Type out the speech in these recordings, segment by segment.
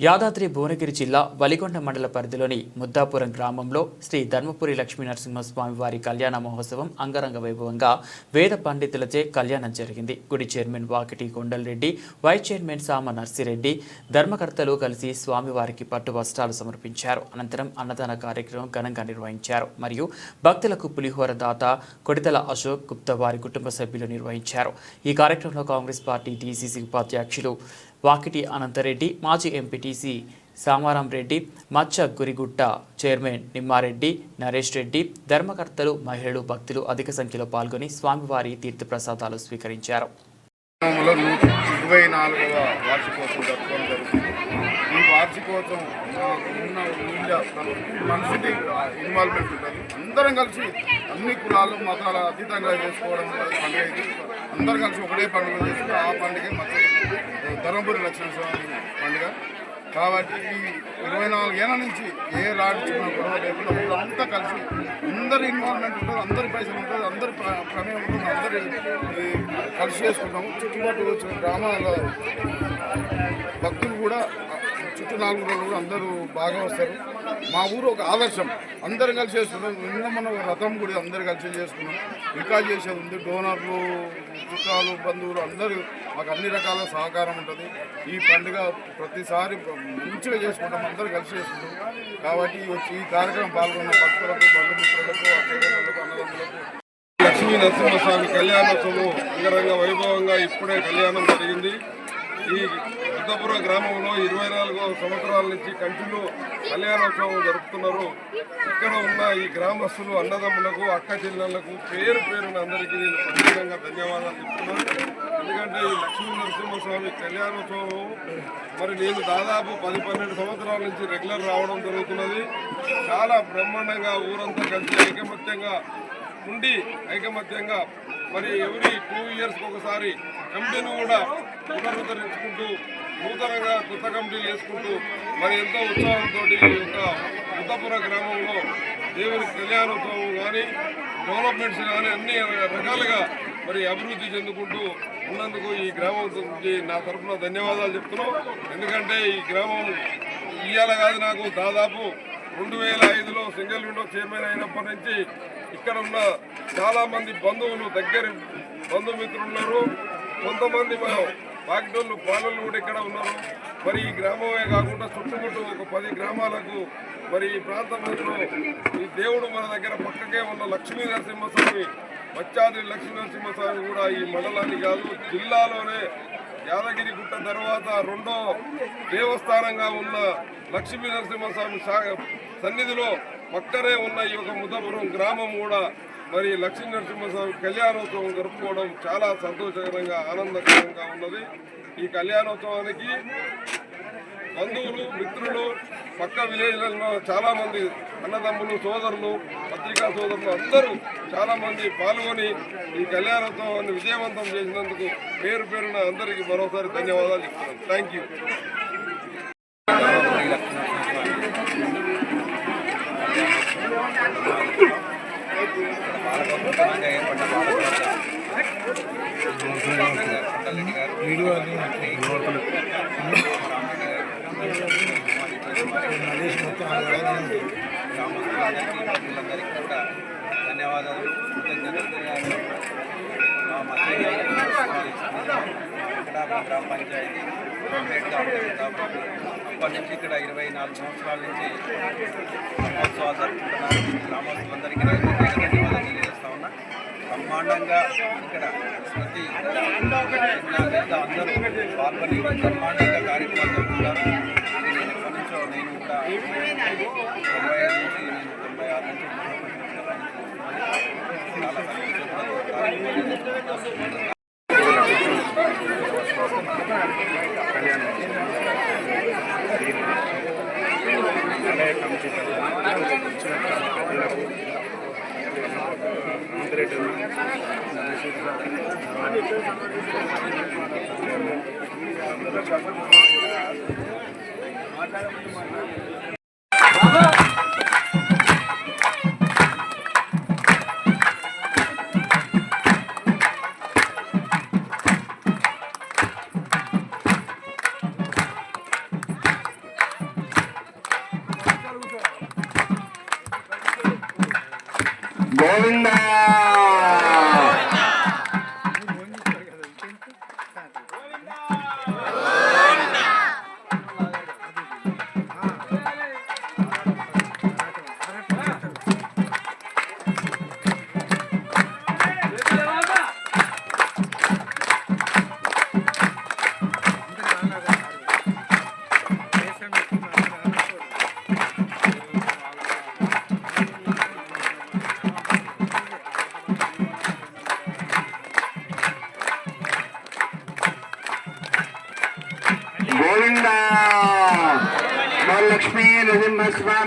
యాదాద్రి భువనగిరి జిల్లా వలిగొండ మండల పరిధిలోని ముద్దాపురం గ్రామంలో శ్రీ ధర్మపురి లక్ష్మీ నరసింహస్వామి వారి కళ్యాణ మహోత్సవం అంగరంగ వైభవంగా వేద పండితులచే కళ్యాణం జరిగింది. గుడి chairman Vakiti Kondalareddy vice chairman Sama Narsireddy ధర్మకర్తలు కలిసి స్వామివారికి పట్టు వస్త్రాలు సమర్పించారు. అనంతరం అన్నదాన కార్యక్రమం ఘనంగా నిర్వహించారు. మరియు భక్తులకు పులిహోర దాత కొడితల అశోక్ గుప్తా వారి కుటుంబ సభ్యులు నిర్వహించారు. ఈ కార్యక్రమంలో కాంగ్రెస్ పార్టీ డీసీసీ ఉపాధ్యక్షులు వాకిటి అనంతరెడ్డి మాజీ ఎంపీటీసీ సామారాం రెడ్డి మచ్చ గురిగుట్ట చైర్మన్ నిమ్మారెడ్డి నరేష్ రెడ్డి ధర్మకర్తలు మహిళలు భక్తులు అధిక సంఖ్యలో పాల్గొని స్వామివారి తీర్థప్రసాదాలు స్వీకరించారు గ్రామంలో నూట ఇరవై నాలుగవ వార్షికోత్సవం జరుపుకోవడం జరుగుతుంది ఈ వార్షికోత్సవం మనకు ఉన్న ఊళ్ళో మనసుకి ఇన్వాల్వ్మెంట్ ఉంటుంది. అందరం కలిసి అన్ని కులాలు మతాల అతీతంగా చేసుకోవడం పండుగ అందరం కలిసి ఒకటే పండుగ చేసుకుని ఆ పండుగ ధర్మపురి లక్ష్మణ స్వామి పండుగ. కాబట్టి ఈ ఇరవై నాలుగేళ్ళ నుంచి ఏ రాడు చిన్న గొడవ లేకుండా కలిసి అందరి ఇన్వాల్వ్మెంట్ ఉంటుంది అందరి పైసలు ఉంటుంది అందరి ప్ర- ప్రమేయం ఉంటుంది అందరి కలిసి చేసుకుంటాము. చుట్టుపక్కల వచ్చిన గ్రామాల భక్తులు కూడా నాలుగు రోజులు కూడా అందరూ బాగా వస్తారు. మా ఊరు ఒక ఆదర్శం. అందరం కలిసి చేసుకున్నాం నిన్న మన రథం కూడా అందరు కలిసి చేసుకున్నాం. ఇంకా చేసేది ఉంది. డోనర్లు చుట్టాలు బంధువులు అందరూ మాకు అన్ని రకాల సహకారం ఉంటుంది. ఈ పండుగ ప్రతిసారి మంచిగా చేసుకుంటాం. అందరూ కలిసి చేసుకుంటాం. కాబట్టి వచ్చి ఈ కార్యక్రమం పాల్గొన్న భక్తులకు బంధుమిత్రులకు అన్నదమ్ములకు లక్ష్మీ నరసింహస్వామి కళ్యాణోత్సవం అంగరంగ వైభవంగా ఇప్పుడే కళ్యాణం జరిగింది. ఈ బుద్ధపుర గ్రామంలో ఇరవై నాలుగు సంవత్సరాల నుంచి కంటిన్యూ కళ్యాణోత్సవం జరుపుతున్నారు. ఇక్కడ ఉన్న ఈ గ్రామస్తులు అన్నదమ్ములకు అక్క చెల్లెళ్ళకు పేరు పేరున అందరికీ నేను ప్రత్యేకంగా ధన్యవాదాలు చెప్తున్నాను. ఎందుకంటే ఈ లక్ష్మీ నరసింహస్వామి కళ్యాణోత్సవం మరి నేను దాదాపు పది పన్నెండు సంవత్సరాల నుంచి రెగ్యులర్ రావడం జరుగుతున్నది. చాలా బ్రహ్మాండంగా ఊరంతా కలిసి ఐకమత్యంగా ఉండి ఐకమత్యంగా మరి ఎవ్రీ టూ ఇయర్స్కి ఒకసారి కమిటీని కూడా పునరుద్ధరించుకుంటూ నూతనంగా కొత్త కమిటీలు వేసుకుంటూ మరి ఎంతో ఉత్సాహంతో యొక్క ఉత్తపుర గ్రామంలో దేవుని కళ్యాణోత్సవం కానీ డెవలప్మెంట్స్ కానీ అన్ని రకాలుగా మరి అభివృద్ధి చెందుకుంటూ ఉన్నందుకు ఈ గ్రామం గురించి నా తరఫున ధన్యవాదాలు చెప్తున్నాం. ఎందుకంటే ఈ గ్రామం ఇయ్యాల కాదు నాకు దాదాపు రెండు వేల ఐదులో సింగిల్ విండో చైర్మన్ అయినప్పటి నుంచి ఇక్కడ ఉన్న చాలామంది బంధువులు దగ్గర బంధుమిత్రులు ఉన్నారు. కొంతమంది మనం పాకిటోళ్ళు పాలలు కూడా ఇక్కడ ఉన్నారు? మరి ఈ గ్రామమే కాకుండా చుట్టుముట్టు ఒక పది గ్రామాలకు మరి ఈ ప్రాంతంలో ఈ దేవుడు మన దగ్గర పక్కకే ఉన్న లక్ష్మీ నరసింహస్వామి వచ్చాద్రి లక్ష్మీ నరసింహస్వామి కూడా ఈ మండలాన్ని కాదు జిల్లాలోనే యాదగిరి గుట్ట తర్వాత రెండో దేవస్థానంగా ఉన్న లక్ష్మీ నరసింహస్వామి సా- సన్నిధిలో పక్కనే ఉన్న ఈ యొక్క ముదపురం గ్రామం కూడా మరి లక్ష్మీ నరసింహస్వామి కళ్యాణోత్సవం జరుపుకోవడం చాలా సంతోషకరంగా ఆనందకరంగా ఉన్నది. ఈ కళ్యాణోత్సవానికి బంధువులు మిత్రులు పక్క విలేజ్లలో చాలామంది అన్నదమ్ములు సోదరులు పత్రికా సోదరులు అందరూ చాలామంది పాల్గొని ఈ కళ్యాణోత్సవాన్ని విజయవంతం చేసినందుకు పేరు పేరున అందరికీ మరోసారి ధన్యవాదాలు చెప్తున్నాను. థ్యాంక్ యూ నూతనంగా ఏర్పడ్డ కొండలరెడ్డి గారు గ్రామస్తులందరికీ భక్తులందరికీ కూడా ధన్యవాదాలు. కృతజ్ఞతలు తెలియాలి. మా ఇక్కడ గ్రామ పంచాయతీ. కాబట్టి అప్పటి నుంచి ఇక్కడ ఇరవై నాలుగు సంవత్సరాల నుంచి మహోత్సవాలు జరుపుకుంటున్నారు. గ్రామస్తులందరికీ ధన్యవాదాలు తెలియజేస్తా ఉన్నా. బ్రహ్మాండంగా ఇక్కడ ప్రతి అందరూ పాల్గొని బ్రహ్మాండంగా కార్యక్రమాలు జరుపుకుంటారు. నేను ఎప్పటి నుంచో నేను కూడా తొంభై ఐదు నుంచి నేను తొంభై ఆరు నుంచి చాలా గోవిందా!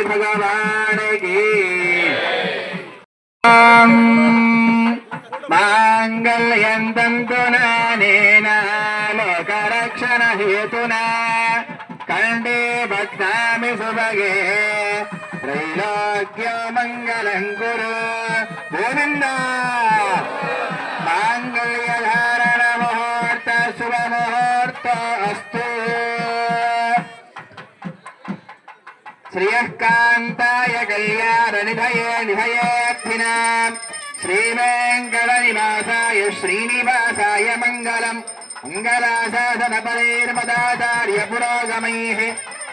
स्वामी भगवान की माङ्गल्यं तन्तुनानेन लोकरक्षणहेतुना कण्डे बध्नामि सुभगे त्रैलोक्यो मङ्गलं कुरु गोविन्द माङ्गल्यधारणमुहूर्त शुभमुहूर्त अस्तु श्रियःकान्ताय कल्याणनिधये निधयेऽर्थिना श्रीवेङ्कटनिवासाय श्रीनिवासाय मङ्गलम्। मङ्गलाशासनपरैर्मदाचार्य पुरोगमैः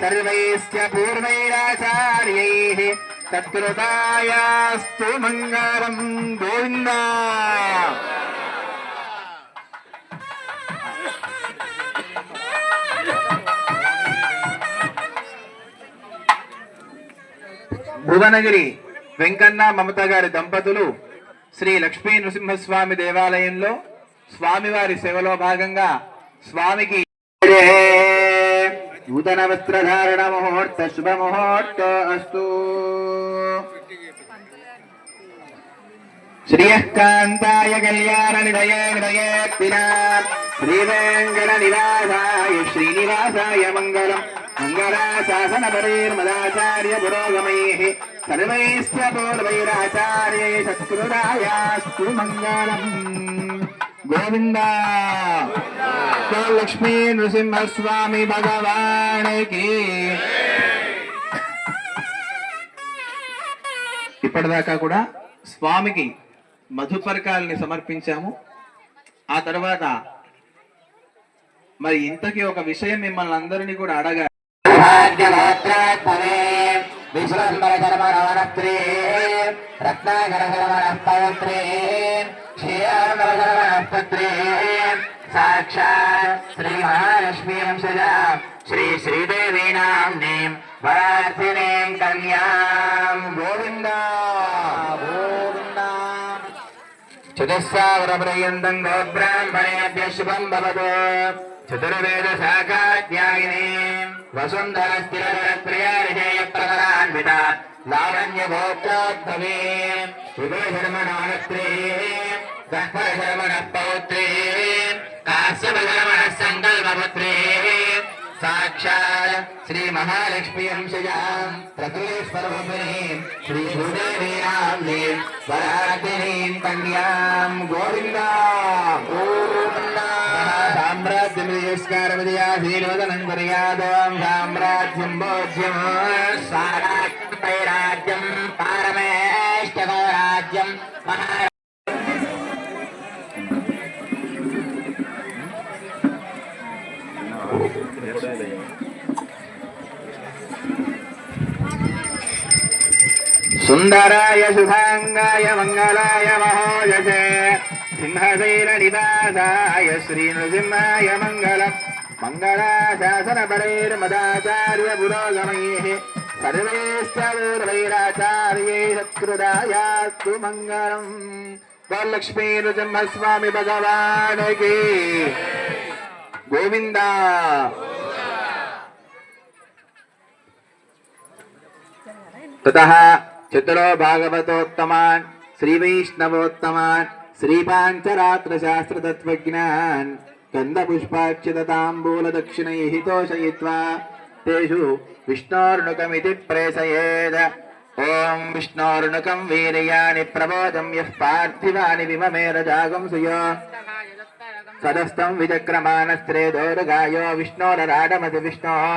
सर्वैश्च पूर्वैराचार्यैः तत्कृतायास्तु मङ्गलम् गोविन्द। భువనగిరి వెంకన్న మమత గారి దంపతులు శ్రీ లక్ష్మీ నృసింహస్వామి దేవాలయంలో స్వామివారి సేవలో భాగంగా స్వామికి నూతన వస్త్రధారణ ముహూర్త శుభ ముహూర్త అస్తు. శ్రీయకాంతాయ కళ్యాణ నిలయ నిలయేత్తినా శ్రీవేంగళ నివాసాయ శ్రీనివాసాయ మంగళం. మంగళాశాసన పరేర్మదాచార్య పురోగమైః సర్వైశ్చ పూర్వైరాచార్యై సత్కృతాయాస్తు మంగళం గోవింద. లక్ష్మీ నృసింహస్వామి భగవానికి. ఇప్పటిదాకా కూడా స్వామికి మధుపర్కాలని సమర్పించాము. ఆ తర్వాత మరి ఇంతకీ ఒక విషయం మిమ్మల్ని అందరినీ కూడా అడగా విశ్వంబర శర్మణవనత్రే రత్నాకర శర్మణ సాక్షాత్ శ్రీ మహాలక్ష్మీ వంశజ శ్రీ శ్రీదేవీ నామ్నీం వరార్థినీం కన్యాం గోవింద గోవింద చతుస్సావరపర్యంతం గోబ్రాహ్మణేభ్య శుభం భవతు चतुर्वेद शाखाध्यायिनी वसुंधर स्थिरप्रिया ऋषेय प्रकरान्विता लावण्य भोक्तोद्भवी विभुशर्मणानस्त्री गह्वरशर्मणः पौत्री काश्यपशर्मणः सङ्कल्पपुत्री श्री श्रीमहालक्ष्मींशजा प्रकृतिस्वरूपिणीं श्रीभूदेवीनाम्नीं वराकिनीं कन्या गोविन्दां విజయాధీనోదనం కుర్యాదోం సామ్రాజ్యం బోధ్యం స్వరాజ్యం పారమేష్టో రాజ్యం మహా సుందరాయ శుభాంగాయ మంగళాయ మహోజసే. सिंहशैलनिवासाय श्रीनृसिंहाय मङ्गल मङ्गलाशासनपरैर्मदाचार्यपुरोगमैः सर्वैश्चूर्वैराचार्यै शत्रुदायास्तु मङ्गलम् वरलक्ष्मीनृसिंहस्वामि भगवान् के गोविन्द ततः चतुरो भागवतोत्तमान् श्रीवैष्णवोत्तमान् श्रीपाञ्चरात्रशास्त्रतत्त्वज्ञान् गन्धपुष्पाक्षितताम्बूलदक्षिणैः तोषयित्वा तेषु विष्णोर्णुकमिति प्रेषयेद ॐ विष्णोर्णुकं वीर्याणि प्रबोधं यः पार्थिवानि विममेरजागं सुयो सदस्तं विचक्रमानस्त्रे दोरुगायो विष्णोरराडमति विष्णोः